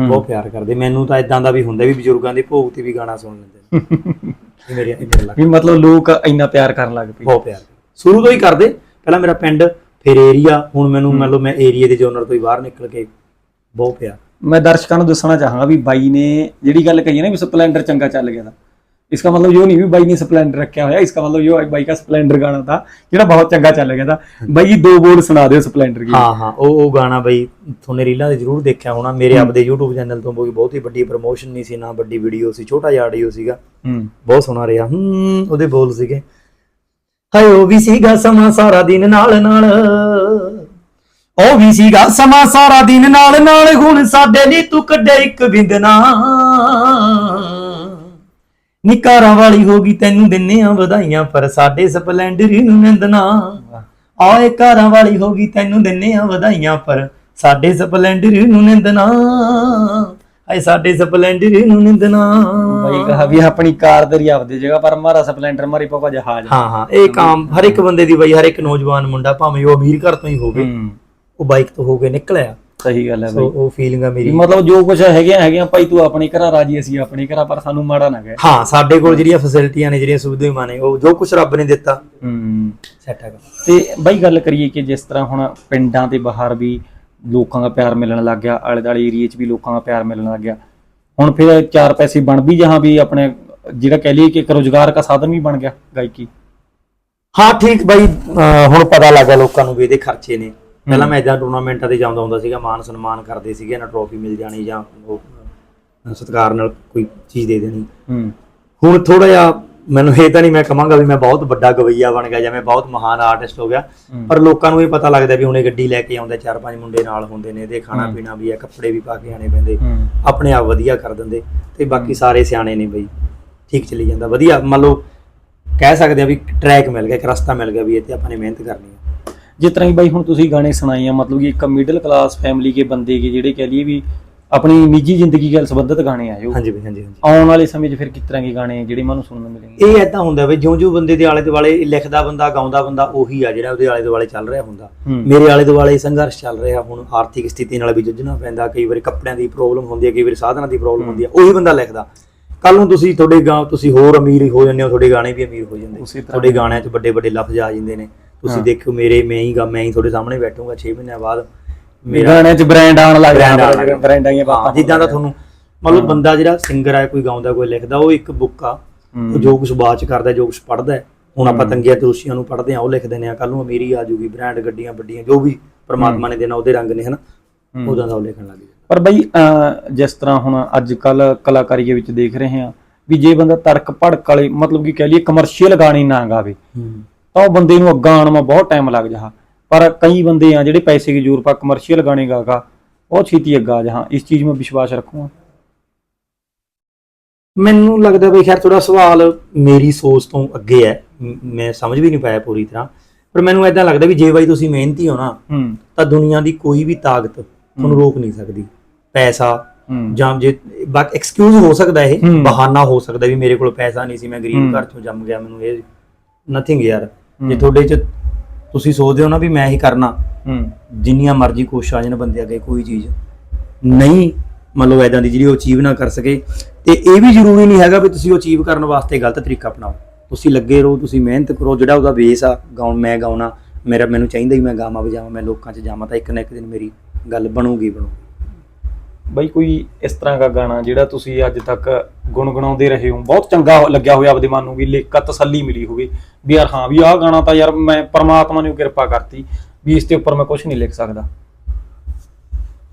ਬਹੁਤ ਪਿਆਰ ਕਰਦੇ। ਮੈਨੂੰ ਤਾਂ ਇਦਾਂ ਦਾ ਵੀ ਹੁੰਦਾ ਵੀ ਬਜ਼ੁਰਗਾਂ ਦੇ ਭੋਗ ਤੇ ਵੀ ਗਾਣਾ ਸੁਣ ਲੈਂਦੇ ਨੇ। ਇਹ ਮੇਰੇ ਇਹ ਮੇਰੇ ਲੱਗ ਵੀ ਮਤਲਬ ਲੋਕ ਇੰਨਾ ਪਿਆਰ ਕਰਨ ਲੱਗ ਪਏ। ਬਹੁਤ ਪਿਆਰ। ਸ਼ੁਰੂ ਤੋਂ ਹੀ ਕਰਦੇ। ਪਹਿਲਾਂ ਮੇਰਾ ਪਿੰਡ ਫਿਰ ਏਰੀਆ ਹੁਣ ਮੈਨੂੰ ਮੰਨ ਲਓ ਮੈਂ ਏਰੀਆ ਦੇ ਜੋਨਰ ਤੋਂ ਹੀ ਬਾਹਰ ਨਿਕਲ ਕੇ ਬਹੁਤ ਪਿਆਰ ਮੈਂ ਦਰਸ਼ਕਾਂ ਨੂੰ ਦੱਸਣਾ ਚਾਹਾਂਗਾ ਵੀ ਬਾਈ ਨੇ ਜਿਹੜੀ ਗੱਲ ਕਹੀ ਹੈ ਨਾ ਵੀ ਸਪਲੈਂਡਰ ਚੰਗਾ ਚੱਲ ਗਿਆ ਦਾ इसका मतलब यो नहीं भी बाई ने स्प्लेंडर रखा हुआ है इसका मतलब यो है बाई का स्प्लेंडर गाना था ਜਿਹੜਾ ਬਹੁਤ ਚੰਗਾ ਚੱਲ ਗਿਆ था ਬਾਈ ਜੀ ਦੋ ਬੋਲ ਸੁਣਾ ਦਿਓ ਸਪਲੈਂਡਰ ਕੀ ਹਾਂ ਹਾਂ ਉਹ ਉਹ ਗਾਣਾ ਬਈ ਤੁਹਾਨੇ ਰੀਲਾਂ ਤੇ ਜ਼ਰੂਰ ਦੇਖਿਆ ਹੋਣਾ ਮੇਰੇ ਆਪਦੇ YouTube ਚੈਨਲ ਤੋਂ ਕੋਈ ਬਹੁਤੀ ਵੱਡੀ ਪ੍ਰਮੋਸ਼ਨ ਨਹੀਂ ਸੀ ਨਾ ਵੱਡੀ ਵੀਡੀਓ ਸੀ ਛੋਟਾ ਜਿਹਾ ਆਡੀਓ ਸੀਗਾ ਹੂੰ ਬਹੁਤ ਸੋਹਣਾ ਰਿਹਾ ਹੂੰ ਉਹਦੇ ਬੋਲ ਸੀਗੇ ਹਾਏ ਵੀ ਸੀਗਾ ਸਮਾਂ ਸਾਰਾ ਦਿਨ ਨਾਲ ਨਾਲ। ਉਹ ਵੀ ਸੀਗਾ ਸਮਾਂ ਸਾਰਾ ਦਿਨ ਨਾਲ ਨਾਲ, ਹੁਣ ਸਾਡੇ ਲਈ ਤੂੰ ਕੱਢੇ ਇੱਕ ਬਿੰਦਨਾ ਨਿਕਾਰਾਂ ਵਾਲੀ ਹੋ ਗਈ ਤੈਨੂੰ ਦਿੰਨੇ ਆ ਵਧਾਈਆਂ, ਪਰ ਸਾਡੇ ਸਪਲੈਂਡਰ ਨੂੰ ਨਿੰਦਨਾ ਆਏ ਕਾਰਾਂ ਵਾਲੀ ਹੋ ਗਈ ਤੈਨੂੰ ਦਿੰਨੇ ਆ ਵਧਾਈਆਂ, ਪਰ ਸਾਡੇ ਸਪਲੈਂਡਰ ਨੂੰ ਨਿੰਦਨਾ ਆਏ ਸਾਡੇ ਸਪਲੈਂਡਰ ਨੂੰ ਨਿੰਦਨਾ ਬਾਈ ਕਹਾ ਵੀ ਆਪਣੀ ਕਾਰ ਤੇਰੀ ਆਪਦੀ ਜਗ੍ਹਾ ਪਰ ਮਾਰਾ ਸਪਲੈਂਡਰ ਮਾਰੀ ਪਕਾ ਜਹਾਜ਼ ਹਾਂ ਹਾਂ ਇਹ ਕੰਮ ਹਰ ਇੱਕ ਬੰਦੇ ਦੀ ਬਈ ਹਰ ਇੱਕ ਨੌਜਵਾਨ ਮੁੰਡਾ ਭਾਵੇਂ ਉਹ ਅਮੀਰ ਘਰ ਤੋਂ ਹੀ ਹੋਵੇ ਉਹ ਬਾਈਕ ਤੋਂ ਹੋ ਕੇ ਨਿਕਲਿਆ। ਸਹੀ ਗੱਲ ਹੈ ਬਾਈ। ਉਹ ਫੀਲਿੰਗ ਆ ਮੇਰੀ। ਮਤਲਬ ਜੋ ਕੁਝ ਹੈਗੇ ਹੈਗੇ ਭਾਈ ਤੂੰ ਆਪਣੇ ਘਰਾਂ ਰਾਜੀ ਅਸੀਂ ਆਪਣੇ ਘਰਾਂ ਪਰ ਸਾਨੂੰ ਮਾੜਾ ਨਾ ਗਏ ਹਾਂ ਸਾਡੇ ਕੋਲ ਜਿਹੜੀਆਂ ਫੈਸਿਲਿਟੀਆਂ ਨੇ ਜਿਹੜੀਆਂ ਸੁਵਿਧਾਵਾਂ ਨੇ ਉਹ ਜੋ ਕੁਝ ਰੱਬ ਨੇ ਦਿੱਤਾ ਹੂੰ। ਸੈੱਟ ਹੈਗਾ ਤੇ ਬਾਈ ਗੱਲ ਕਰੀਏ ਕਿ ਜਿਸ ਤਰ੍ਹਾਂ ਹੁਣ ਪਿੰਡਾਂ ਦੇ ਬਾਹਰ ਵੀ ਲੋਕਾਂ ਦਾ ਪਿਆਰ ਮਿਲਣ ਲੱਗ ਗਿਆ ਆਲੇ ਦਾਲੇ ਏਰੀਏ 'ਚ ਵੀ ਲੋਕਾਂ ਦਾ ਪਿਆਰ ਮਿਲਣ ਲੱਗ ਗਿਆ। ਹੁਣ ਫਿਰ ਚਾਰ ਪੈਸੇ ਬਣ ਵੀ ਜਹਾਂ ਵੀ ਆਪਣੇ ਜਿਹੜਾ ਕਹਿ ਲਈਏ ਕਿ ਇੱਕ ਰੋਜ਼ਗਾਰ ਦਾ ਸਾਧਨ ਵੀ ਬਣ ਗਿਆ ਗਾਇਕੀ। ਹਾਂ ਠੀਕ ਬਾਈ ਅਹ ਹੁਣ ਪਤਾ ਲੱਗਾ ਲੋਕਾਂ ਨੂੰ ਵੀ ਇਹਦੇ ਖਰਚੇ ਨੇ। ਪਹਿਲਾਂ ਮੈਂ ਇਦਾਂ ਟੂਰਨਾਮੈਂਟਾਂ ਤੇ ਜਾਂਦਾ ਹੁੰਦਾ ਸੀਗਾ ਮਾਨ ਸਨਮਾਨ ਕਰਦੇ ਸੀਗੇ ਨਾ ਟਰੋਫੀ ਮਿਲ ਜਾਣੀ ਜਾਂ ਉਹ ਸਤਿਕਾਰ ਨਾਲ ਕੋਈ ਚੀਜ਼ ਦੇ ਦੇਣੀ। ਹੂੰ। ਹੁਣ ਥੋੜਾ ਜਿਹਾ ਮੈਨੂੰ ਇਹ ਤਾਂ ਨਹੀਂ ਮੈਂ ਕਹਾਂਗਾ ਵੀ ਮੈਂ ਬਹੁਤ ਵੱਡਾ ਗਵਈਆ ਬਣ ਗਿਆ ਜਾਂ ਮੈਂ ਬਹੁਤ ਮਹਾਨ ਆਰਟਿਸਟ ਹੋ ਗਿਆ। ਪਰ ਲੋਕਾਂ ਨੂੰ ਇਹ ਪਤਾ ਲੱਗਦਾ ਵੀ ਹੁਣੇ ਗੱਡੀ ਲੈ ਕੇ ਆਉਂਦੇ ਚਾਰ ਪੰਜ ਮੁੰਡੇ ਨਾਲ ਹੁੰਦੇ ਨੇ ਇਹਦੇ ਖਾਣਾ ਪੀਣਾ ਵੀ ਹੈ ਕੱਪੜੇ ਵੀ ਪਾ ਕੇ ਆਣੇ ਪੈਂਦੇ ਆਪਣੇ ਆਪ ਵਧੀਆ ਕਰ ਦਿੰਦੇ ਤੇ ਬਾਕੀ ਸਾਰੇ ਸਿਆਣੇ ਨੇ ਬਈ ਠੀਕ ਚੱਲੀ ਜਾਂਦਾ। ਵਧੀਆ ਮੰਨ ਲਓ ਕਹਿ ਸਕਦੇ ਆ ਵੀ ਟਰੈਕ ਮਿਲ ਗਿਆ ਇੱਕ ਰਸਤਾ ਮਿਲ ਗਿਆ ਵੀ ਇਹ ਤੇ ਆਪਾਂ ਨੇ ਮਿਹਨਤ ਕਰਨੀ ਹੈ ਜਿਸ ਤਰ੍ਹਾਂ ਹੀ ਬਾਈ ਹੁਣ ਤੁਸੀਂ ਗਾਣੇ ਸੁਣਾਏ ਆ ਮਤਲਬ ਕਿ ਇੱਕ ਮਿਡਲ ਕਲਾਸ ਫੈਮਿਲੀ ਕੇ ਬੰਦੇ ਕੇ ਜਿਹੜੇ ਕਹਿ ਲਈਏ ਵੀ ਆਪਣੀ ਨਿੱਜੀ ਜ਼ਿੰਦਗੀ ਨਾਲ ਸੰਬੰਧਿਤ ਗਾਣੇ ਆ ਜੋ ਹਾਂਜੀ ਬਈ ਹਾਂਜੀ ਹਾਂਜੀ। ਆਉਣ ਵਾਲੇ ਸਮੇਂ 'ਚ ਫਿਰ ਕਿਸ ਤਰ੍ਹਾਂ ਦੇ ਗਾਣੇ ਜਿਹੜੇ ਮੈਨੂੰ ਸੁਣਨ ਨੂੰ ਮਿਲਣਗੇ? ਇਹ ਐਦਾਂ ਹੁੰਦਾ ਵੀ ਜਿਉਂ ਜਿਉਂ ਬੰਦੇ ਦੇ ਆਲੇ ਦੁਆਲੇ ਲਿਖਦਾ ਬੰਦਾ ਗਾਉਂਦਾ ਬੰਦਾ ਉਹੀ ਆ ਜਿਹੜਾ ਉਹਦੇ ਆਲੇ ਦੁਆਲੇ ਚੱਲ ਰਿਹਾ ਹੁੰਦਾ। ਮੇਰੇ ਆਲੇ ਦੁਆਲੇ ਸੰਘਰਸ਼ ਚੱਲ ਰਿਹਾ ਹੁਣ ਆਰਥਿਕ ਸਥਿਤੀ ਨਾਲ ਵੀ ਜੂਝਣਾ ਪੈਂਦਾ ਕਈ ਵਾਰੀ ਕੱਪੜਿਆਂ ਦੀ ਪ੍ਰੋਬਲਮ ਹੁੰਦੀ ਹੈ ਕਈ ਵਾਰੀ ਸਾਧਨਾਂ ਦੀ ਪ੍ਰੋਬਲਮ ਹੁੰਦੀ ਹੈ ਉਹੀ ਬੰਦਾ ਲਿਖਦਾ। ਕੱਲ ਨੂੰ ਤੁਸੀਂ ਤੁਹਾਡੇ ਗਾਂ ਤੁਸੀਂ ਹੋਰ ਅਮੀਰ ਹੋ ਜਾਂਦੇ ਹੋ ਤੁਹਾਡੇ ਗਾਣੇ ਵੀ ਅਮੀਰ ਹੋ ਜਾਂਦੇ। ਤੁਹਾਡੇ ਗਾਣਿਆਂ 'ਚ ਵੱਡੇ ਵੱਡੇ ਲਫ਼ਜ਼ ਆ ਜਾਂਦੇ ਨੇ। ਤੁਸੀਂ ਹਾਂ। ਦੇਖਿਓ ਮੇਰੇ ਮੈਂ ਹੀ ਗਾ ਮੈਂ ਹੀ ਤੁਹਾਡੇ ਸਾਹਮਣੇ ਬੈਠੂੰਗਾ 6 ਮਹੀਨਿਆਂ ਬਾਅਦ ਗਾਣਿਆਂ 'ਚ ਬ੍ਰਾਂਡ ਆਉਣ ਲੱਗ ਜਾਂਦਾ। ਬ੍ਰਾਂਡ ਆਈਆਂ ਹਾਂ ਜਿੱਦਾਂ ਦਾ ਤੁਹਾਨੂੰ ਮਤਲਬ ਬੰਦਾ ਜਿਹੜਾ ਸਿੰਗਰ ਹੈ ਕੋਈ ਗਾਉਂਦਾ ਕੋਈ ਲਿਖਦਾ ਉਹ ਇੱਕ ਬੁੱਕ ਆ। ਉਹ ਜੋ ਕੁਝ ਚ ਕਰਦਾ ਜੋ ਕੁਝ ਪੜਦਾ ਹੁਣ ਆਪਾਂ ਤੰਗੀਆਂ ਤਰੁਸ਼ੀਆਂ ਨੂੰ ਪੜਦੇ ਆ ਉਹ ਲਿਖ ਦਿੰਦੇ ਆ ਕੱਲ ਨੂੰ ਅਮੀਰੀ ਆ ਜੂਗੀ ਬ੍ਰਾਂਡ ਗੱਡੀਆਂ ਵੱਡੀਆਂ ਜੋ ਵੀ ਪ੍ਰਮਾਤਮਾ ਨੇ ਦੇਣਾ ਉਹਦੇ ਰੰਗ ਨੇ ਹਨਾ। ਉਹਦਾ ਦਾ ਉਹ ਲਿਖਣ ਲੱਗ ਜਾਂਦਾ। ਪਰ ਬਈ ਜਿਸ ਤਰ੍ਹਾਂ ਹੁਣ ਅੱਜ ਕੱਲ ਕਲਾਕਾਰੀ ਦੇ ਵਿੱਚ ਦੇਖ ਰਹੇ ਹਾਂ ਵੀ ਜੇ ਬੰਦਾ ਤੜਕ ਭੜਕ ਵਾਲੇ ਮਤਲਬ ਕਿ ਕਹਿ ਲਈਏ ਕਮਰਸ਼ੀਅਲ ਗਾਣੇ ਨਾ ਗਾਵੇ ਤਾਂ ਉਹ ਬੰਦੇ ਨੂੰ ਅੱਗਾ ਆਉਣ में ਬਹੁਤ ਟਾਈਮ ਲੱਗ ਜਾ ਪਰ ਕਈ ਬੰਦੇ ਆ ਜਿਹੜੇ ਪੈਸੇ ਦੀ ਜ਼ੋਰ ਪਾ ਕਮਰਸ਼ੀਅਲ ਗਾਣੇ ਗਾ ਗਾ ਬਹੁਤ ਛੇਤੀ ਅੱਗਾ ਆ ਜਾ ਇਸ ਚੀਜ਼ 'ਮੈਂ ਵਿਸ਼ਵਾਸ ਰੱਖੂੰਗਾ। ਮੈਨੂੰ ਲੱਗਦਾ ਬਈ ਖੈਰ ਥੋੜਾ ਸਵਾਲ ਮੇਰੀ ਸੋਚ ਤੋਂ ਅੱਗੇ ਹੈ। ਮ- ਮੈਂ ਸਮਝ ਵੀ ਨਹੀਂ ਪਾਇਆ ਪੂਰੀ ਤਰ੍ਹਾਂ। ਪਰ ਮੈਨੂੰ ਐਦਾਂ ਲੱਗਦਾ ਵੀ ਜੇ ਬਾਈ ਤੁਸੀਂ ਮਿਹਨਤੀ ਹੋ ਨਾ ਹੂੰ। ਤਾਂ ਦੁਨੀਆ ਦੀ ਕੋਈ ਵੀ ਤਾਕਤ ਤੁਹਾਨੂੰ ਰੋਕ ਨਹੀਂ ਸਕਦੀ। ਪੈਸਾ ਹੂੰ। ਜਾਂ ਜੇ ਬਾਕੀ ਐਕਸਕਿਊਜ਼ ਹੋ ਸਕਦਾ ਇਹ ਹੂੰ। ਬਹਾਨਾ ਹੋ ਸਕਦਾ ਵੀ ਮੇਰੇ ਕੋਲ ਪੈਸਾ ਨਹੀਂ ਸੀ ਮੈਂ ਗਰੀਬ ਹੂੰ। ਘਰ ਚੋਂ ਜੰਮ ਗਿਆ ਮੈਨੂੰ ਇਹ ਨਥਿੰਗ ਯਾਰ। ਜੇ। ਤੁਹਾਡੇ ਚ ਤੁਸੀਂ ਸੋਚਦੇ ਹੋ ਨਾ ਵੀ ਮੈਂ ਹੀ ਕਰਨਾ। ਹੂੰ। ਜਿੰਨੀਆਂ ਮਰਜ਼ੀ ਕੋਸ਼ਿਸ਼ਾਂ ਜਨ ਬੰਦੇ ਅੱਗੇ ਕੋਈ ਚੀਜ਼ ਨਹੀਂ ਮਤਲਬ ਐਦਾਂ ਦੀ ਜਿਹੜੀ ਉਹ ਅਚੀਵ ਨਾ ਕਰ ਸਕੇ। ਤੇ ਇਹ ਵੀ ਜ਼ਰੂਰੀ ਨਹੀਂ ਹੈਗਾ ਵੀ ਤੁਸੀਂ ਉਹ ਅਚੀਵ ਕਰਨ ਵਾਸਤੇ ਗਲਤ ਤਰੀਕਾ ਅਪਣਾਓ। ਤੁਸੀਂ ਲੱਗੇ ਰਹੋ ਤੁਸੀਂ ਮਿਹਨਤ ਕਰੋ ਜਿਹੜਾ ਉਹਦਾ ਬੇਸ ਆ ਗਾਉਣ ਮੈਂ ਗਾਉਣਾ ਮੇਰਾ ਮੈਨੂੰ ਚਾਹੀਦਾ ਹੀ ਮੈਂ ਗਾਵਾਂ ਵਜਾਵਾਂ ਮੈਂ ਲੋਕਾਂ 'ਚ ਜਾਵਾਂ ਤਾਂ ਇੱਕ ਨਾ ਇੱਕ ਦਿਨ ਮੇਰੀ ਗੱਲ ਬਣੂਗੀ ਬਣੂਗੀ। ਬਈ ਕੋਈ ਇਸ ਤਰ੍ਹਾਂ ਦਾ ਗਾਣਾ ਜਿਹੜਾ ਤੁਸੀਂ ਅੱਜ ਤੱਕ ਗੁੰਗਣਾਉਂਦੇ ਰਹੇ ਹੋ? ਬਹੁਤ ਚੰਗਾ ਲੱਗਿਆ ਹੋਇਆ ਆਪਦੇ ਮਨ ਨੂੰ ਵੀ ਲੇਖਾ ਤਸੱਲੀ ਮਿਲੀ ਹੋਵੇ। ਵੀ ਯਾਰ ਹਾਂ ਵੀ ਆਹ ਗਾਣਾ ਤਾਂ ਯਾਰ ਮੈਂ ਪਰਮਾਤਮਾ ਨੇ ਕਿਰਪਾ ਕਰਤੀ ਵੀ ਇਸ ਦੇ ਉੱਪਰ ਮੈਂ ਕੁਝ ਨਹੀਂ ਲਿਖ ਸਕਦਾ।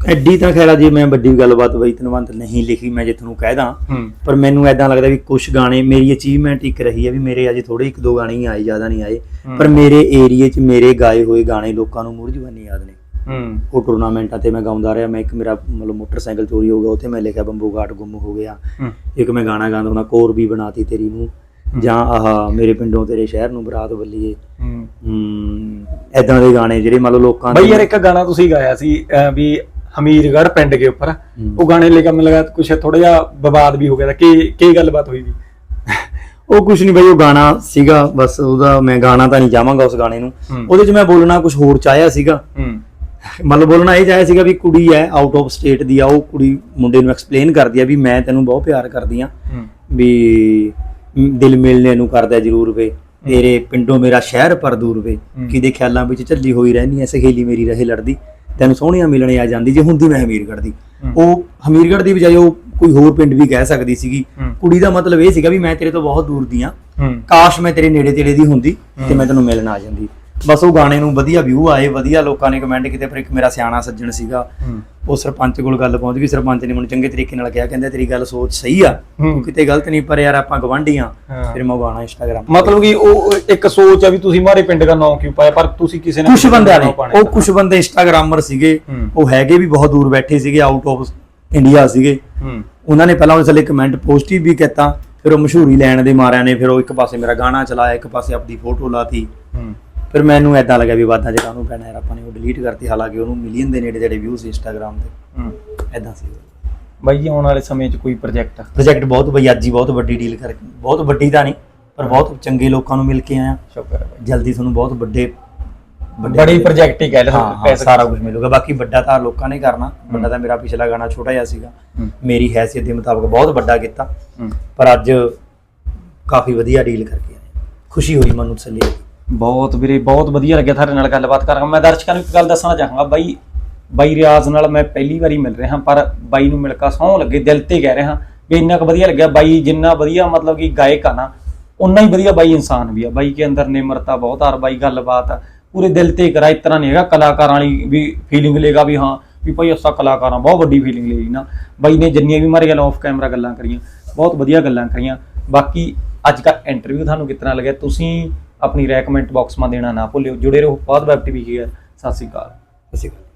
ਐਡੀ ਤਾਂ ਖੈਰ ਜੇ ਮੈਂ ਵੱਡੀ ਗੱਲਬਾਤ ਬਈ ਤਨਵੰਤ ਨਹੀਂ ਲਿਖੀ ਮੈਂ ਜੇ ਤੁਹਾਨੂੰ ਕਹਿ ਦਾਂ ਹੂੰ। ਪਰ ਮੈਨੂੰ ਐਦਾਂ ਲੱਗਦਾ ਵੀ ਕੁਝ ਗਾਣੇ ਮੇਰੀ ਅਚੀਵਮੈਂਟ ਇੱਕ ਰਹੀ ਹੈ ਵੀ ਮੇਰੇ ਅਜੇ ਥੋੜੇ ਇੱਕ ਦੋ ਗਾਣੇ ਹੀ ਆਏ ਜ਼ਿਆਦਾ ਨਹੀਂ ਆਏ। ਪਰ ਮੇਰੇ ਏਰੀਏ 'ਚ ਮੇਰੇ ਗਾਏ ਹੋਏ ਗਾਣੇ ਲੋਕਾਂ ਨੂੰ ਮੁੜ ਜਵਾਨੀ ਯਾਦ ਨੇ। ਹੂੰ। ਉਹ ਟੂਰਨਾਮੈਂਟਾਂ ਤੇ ਮੈਂ ਗਾਉਂਦਾ ਰਿਹਾ। ਮੈਂ ਇੱਕ ਮੇਰਾ ਮਤਲਬ ਮੋਟਰਸਾਈਕਲ ਚੋਰੀ ਹੋ ਗਿਆ। ਉੱਥੇ ਮੈਂ ਲਿਖਿਆ ਬੰਬੂ ਘਾਟ ਗੁੰਮ ਹੋ ਗਿਆ। ਇੱਕ ਮੈਂ ਗਾਣਾ ਗਾਉਂਦਾ ਹੁੰਦਾ ਕੋਰ ਵੀ ਬਣਾਤੀ ਤੇਰੀ ਨੂੰ। ਜਾਂ ਆਹ ਮੇਰੇ ਪਿੰਡੋਂ ਤੇਰੇ ਸ਼ਹਿਰ ਨੂੰ ਬਰਾਤ ਬੱਲੀਏ ਹੂੰ। ਹੂੰ। ਐਦਾਂ ਦੇ ਗਾਣੇ ਜਿਹੜੇ ਮਤਲਬ ਲੋਕਾਂ ਬਈ ਦੇ- ਯਾਰ ਇੱਕ ਗਾਣਾ ਤੁਸੀਂ ਗਾਇਆ ਸੀ ਵੀ ਹਮੀਰਗੜ੍ਹ ਪਿੰਡ ਦੇ ਉੱਪਰ। ਉਹ ਗਾਣੇ ਲੈ ਕੇ ਮੈਨੂੰ ਲੱਗਾ ਕੁਛ ਥੋੜਾ ਜਿਹਾ ਵਿਵਾਦ ਵੀ ਹੋ ਗਿਆ ਤਾਂ ਕੀ ਕੀ ਗੱਲਬਾਤ ਹੋਈ ਵੀ ਉਹ ਕੁਝ ਨਹੀਂ ਬਈ ਉਹ ਗਾਣਾ ਸੀਗਾ। ਬਸ ਉਹਦਾ ਮੈਂ ਗਾਣਾ ਤਾਂ ਨਹੀਂ ਚਾਹਾਂਗਾ ਉਸ ਗਾਣੇ ਨੂੰ। ਉਹਦੇ 'ਚ ਮੈਂ ਬੋਲਣਾ ਕੁਝ ਹੋਰ ਚਾਹਿਆ ਸੀਗਾ। ਹੂੰ। ਮਤਲਬ ਬੋਲਣਾ ਇਹ ਚਾਹਿਆ ਸੀਗਾ ਵੀ ਕੁੜੀ ਹੈ ਆਊਟ ਆਫ ਸਟੇਟ ਦੀ ਆ ਉਹ ਕੁੜੀ ਮੁੰਡੇ ਨੂੰ ਐਕਸਪਲੇਨ ਕਰਦੀ ਆ ਵੀ ਮੈਂ ਤੈਨੂੰ ਬਹੁਤ ਪਿਆਰ ਕਰਦੀ ਆ ਵੀ ਦਿਲ ਮਿਲਣੇ ਨੂੰ ਕਰਦਾ ਜ਼ਰੂਰ ਵੇ ਤੇਰੇ ਪਿੰਡੋਂ ਮੇਰਾ ਸ਼ਹਿਰ ਪਰ ਦੂਰ ਵੇ। ਕਿਦੇ ਖਿਆਲਾਂ ਵਿੱਚ ਝੱਲੀ ਹੋਈ ਰਹਿਣੀ ਐ ਸਹੇਲੀ ਮੇਰੀ ਰਹੇ ਲੜਦੀ ਤੈਨੂੰ ਸੋਹਣੀਆਂ ਮਿਲਣੇ ਆ ਜਾਂਦੀ ਜੇ ਹੁੰਦੀ ਮੈਂ ਹਮੀਰਗੜ੍ਹ ਦੀ। ਉਹ ਹਮੀਰਗੜ੍ਹ ਦੀ ਬਜਾਏ ਉਹ ਕੋਈ ਹੋਰ ਪਿੰਡ ਵੀ ਕਹਿ ਸਕਦੀ ਸੀਗੀ। ਕੁੜੀ ਦਾ ਮਤਲਬ ਇਹ ਸੀਗਾ ਵੀ ਮੈਂ ਤੇਰੇ ਤੋਂ ਬਹੁਤ ਦੂਰ ਦੀ ਆ ਕਾਸ਼ ਮੈਂ ਤੇਰੇ ਨੇੜੇ ਤੇੜੇ ਦੀ ਹੁੰਦੀ ਤੇ। ਮੈਂ ਤੈਨੂੰ ਮਿਲਣ ਆ ਜਾਂਦੀ ਬਸ ਉਹ ਗਾਣੇ ਨੂੰ ਵਧੀਆ ਵਿਊ ਆਏ ਵਧੀਆ ਲੋਕਾਂ ਨੇ ਕਮੈਂਟ ਕੀਤੇ ਪਰ ਇੱਕ ਮੇਰਾ ਸਿਆਣਾ ਸੱਜਣ ਸੀਗਾ ਉਹ ਸਰਪੰਚ ਕੋਲ ਗੱਲ ਪਹੁੰਚ ਗਈ ਸਰਪੰਚ ਨੇ ਮੈਨੂੰ ਚੰਗੇ ਤਰੀਕੇ ਨਾਲ ਕਿਹਾ ਕਹਿੰਦਾ ਤੇਰੀ ਗੱਲ ਸੋਚ ਸਹੀ ਆ। ਤੂੰ ਕਿਤੇ ਗਲਤ ਨਹੀਂ ਪਰ ਯਾਰ ਆਪਾਂ ਗਵਾਂਢੀ ਆ ਹਾਂ। ਫਿਰ ਮੈਂ ਗਾਣਾ ਇੰਸਟਾਗ੍ਰਾਮ ਮਤਲਬ ਕਿ ਉਹ ਇੱਕ ਸੋਚ ਆ ਵੀ ਤੁਸੀਂ ਮਾਰੇ ਪਿੰਡ ਦਾ ਨਾਮ ਕਿਉਂ ਪਾਇਆ ਪਰ ਤੁਸੀਂ ਕਿਸੇ ਨੇ ਕੁਝ ਬੰਦਿਆਂ ਨੇ ਉਹ ਕੁਝ ਬੰਦੇ ਇੰਸਟਾਗ੍ਰਾਮਰ ਸੀਗੇ। ਉਹ ਹੈਗੇ ਵੀ ਬਹੁਤ ਦੂਰ ਬੈਠੇ ਸੀਗੇ ਆਊਟ ਆਫ ਇੰਡੀਆ ਸੀਗੇ ਉਹਨਾਂ ਨੇ ਪਹਿਲਾਂ ਉਸ ਲਈ ਕਮੈਂਟ ਪੋਜ਼ਿਟਿਵ ਵੀ ਕੀਤਾ ਫਿਰ ਉਹ ਮਸ਼ਹੂਰੀ ਲੈਣ ਦੇ ਮਾਰਿਆਂ ਨੇ ਫਿਰ ਉਹ ਇੱਕ ਪਾਸੇ ਮੇਰਾ ਗਾਣਾ ਚਲਾਇਆ ਇੱਕ ਪਾਸੇ ਆਪਣੀ ਫੋਟੋ ਲਾਤੀ ਫਿਰ ਮੈਨੂੰ ਐਦਾਂ ਲੱਗਿਆ ਵੀ ਵਾਦਾਂ ਚ ਕਾਹਨੂੰ ਪੈਣਾ ਯਾਰ ਆਪਾਂ ਨੇ ਉਹ ਡਿਲੀਟ ਕਰਤੀ ਹਾਲਾਂਕਿ ਉਹਨੂੰ ਮਿਲੀਅਨ ਦੇ ਨੇੜੇ ਜਿਹੜੇ ਵਿਊਜ਼ ਇੰਸਟਾਗ੍ਰਾਮ ਤੇ। ਹੂੰ। ਐਦਾਂ ਸੀ। ਬਾਈ ਜੀ ਆਉਣ ਵਾਲੇ ਸਮੇਂ 'ਚ ਕੋਈ ਪ੍ਰੋਜੈਕਟ ਪ੍ਰੋਜੈਕਟ ਬਹੁਤ ਬਈ ਅੱਜ ਹੀ ਬਹੁਤ ਵੱਡੀ ਡੀਲ ਕਰ ਬਹੁਤ ਵੱਡੀ ਤਾਂ ਨਹੀਂ ਪਰ ਬਹੁਤ ਚੰਗੇ ਲੋਕਾਂ ਨੂੰ ਮਿਲ ਕੇ ਆਇਆ। ਸ਼ੁਕਰ ਹੈ ਬਾਈ। ਜਲਦੀ ਤੁਹਾਨੂੰ ਬਹੁਤ ਵੱਡੇ ਬੜੀ ਪ੍ਰੋਜੈਕਟ ਹੀ ਕਹਿ ਲਓ ਹਾਂ ਸਾਰਾ ਕੁਝ ਮਿਲੂਗਾ। ਬਾਕੀ ਵੱਡਾ ਤਾਂ ਲੋਕਾਂ ਨੇ ਕਰਨਾ। ਵੱਡਾ ਤਾਂ ਮੇਰਾ ਪਿਛਲਾ ਗਾਣਾ ਛੋਟਾ ਜਿਹਾ ਸੀਗਾ। ਮੇਰੀ ਹੈਸੀਅਤ ਦੇ ਮੁਤਾਬਕ ਬਹੁਤ ਵੱਡਾ ਕੀਤਾ। ਪਰ ਅੱਜ ਕਾਫੀ ਵਧੀਆ ਡੀਲ ਕਰਕੇ ਆਏ। ਖੁਸ਼ੀ ਹੋਈ ਮਨ ਨੂੰ ਤਸੱਲੀ ਹੋਈ ਬਹੁਤ ਵੀਰੇ ਬਹੁਤ ਵਧੀਆ ਲੱਗਿਆ ਤੁਹਾਡੇ ਨਾਲ ਗੱਲਬਾਤ ਕਰਾਂਗਾ ਮੈਂ ਦਰਸ਼ਕਾਂ ਨੂੰ ਇੱਕ ਗੱਲ ਦੱਸਣਾ ਚਾਹਾਂਗਾ ਬਾਈ ਬਾਈ ਰਿਆਜ਼ ਨਾਲ ਮੈਂ ਪਹਿਲੀ ਵਾਰੀ ਮਿਲ ਰਿਹਾ ਪਰ ਬਾਈ ਨੂੰ ਮਿਲ ਕੇ ਸੌਂ ਲੱਗੇ ਦਿਲ ਤੇ ਕਹਿ ਰਿਹਾ ਵੀ ਇੰਨਾ ਕੁ ਵਧੀਆ ਲੱਗਿਆ। ਬਾਈ ਜਿੰਨਾ ਵਧੀਆ ਮਤਲਬ ਕਿ ਗਾਇਕ ਆ ਨਾ ਉਨਾ ਹੀ ਵਧੀਆ ਬਾਈ ਇਨਸਾਨ ਵੀ ਆ। ਬਾਈ ਕੇ ਅੰਦਰ ਨਿਮਰਤਾ ਬਹੁਤ ਆ ਬਾਈ ਗੱਲਬਾਤ ਆ, ਪੂਰੇ ਦਿਲ ਤੇ ਕਰਾ ਇਸ ਤਰ੍ਹਾਂ ਨਹੀਂ ਹੈਗਾ ਕਲਾਕਾਰਾਂ ਵਾਲੀ ਵੀ ਫੀਲਿੰਗ ਲੇਗਾ ਵੀ ਹਾਂ ਵੀ ਭਾਈ ਅਸਾਂ ਕਲਾਕਾਰਾਂ ਬਹੁਤ ਵੱਡੀ ਫੀਲਿੰਗ ਲਈ ਨਾ। ਬਾਈ ਨੇ ਜਿੰਨੀਆਂ ਵੀ ਮਾਰੇ ਗੱਲ ਆਫ ਕੈਮਰਾ ਗੱਲਾਂ ਕਰੀਆਂ ਬਹੁਤ ਵਧੀਆ ਗੱਲਾਂ ਕਰੀਆਂ। ਬਾਕੀ ਅੱਜ ਦਾ ਇੰਟਰਵਿਊ ਤੁਹਾਨੂੰ ਕਿਸ ਤਰ੍ਹਾਂ ਲੱਗਿਆ? ਤੁਸੀਂ ਆਪਣੀ ਰਾਏ ਕਮੈਂਟ ਬਾਕਸ ਮਾ ਦੇਣਾ ਨਾ ਭੁੱਲਿਓ। ਜੁੜੇ ਰਹੋ ਬਹੁਤ ਵੈਬ ਟੀਵੀ ਸ਼੍ਰੀ ਅਕਾਲ। ਸਤਿ ਸ਼੍ਰੀ ਅਕਾਲ।